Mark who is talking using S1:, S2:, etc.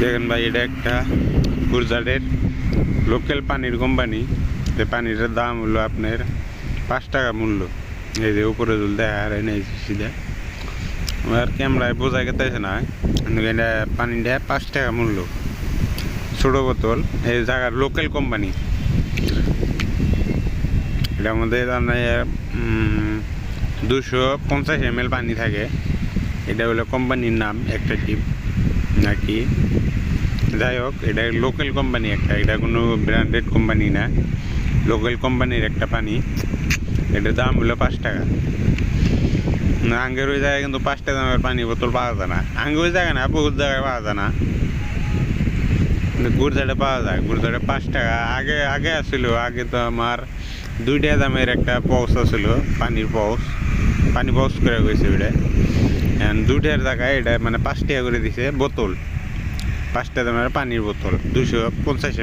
S1: দেখেন ভাই, এটা একটা গুজরাটের লোকাল পানির কোম্পানি এই পানিটার দাম হলো আপনার পাঁচ টাকা মূল্য। এই যে উপরে জল দেখা আর নেই সিধা। আমার ক্যামেরায় বোঝা গেতেছে না। কিন্তু এটা পানিটা পাঁচ টাকা মূল্য। ছোট বোতল, এই জায়গার লোকাল কোম্পানি মধ্যে আপনার দুশো পঞ্চাশ এম পানি থাকে। এটা হলো কোম্পানির নাম, একটা টিপ। নাকি? যাই হোক এটা লোকাল কোম্পানি একটা, এটা কোনো ব্র্যান্ডেড কোম্পানি না। লোকাল কোম্পানির একটা পানি। এটার দাম হলো পাঁচ টাকা। আঙ্গের ওই জায়গায় কিন্তু পাঁচটা দামের পানি বোতল পাওয়া যায় না। আঙ্গে ওই জায়গায় না, বহুত জায়গায় পাওয়া যায় না। কিন্তু পাওয়া যায় গুড়জাটে পাঁচ টাকা। আগে আগে আসছিল আগে তো আমার দুইটা দামের একটা পৌস আছিল, পানির পৌস পানি পৌস করে গেছে ওইটা। দুইটার জায়গায় এটা মানে পাঁচ টাকা করে দিছে বোতল। পাঁচটা দামের পানির বোতল দুশো পঞ্চাশ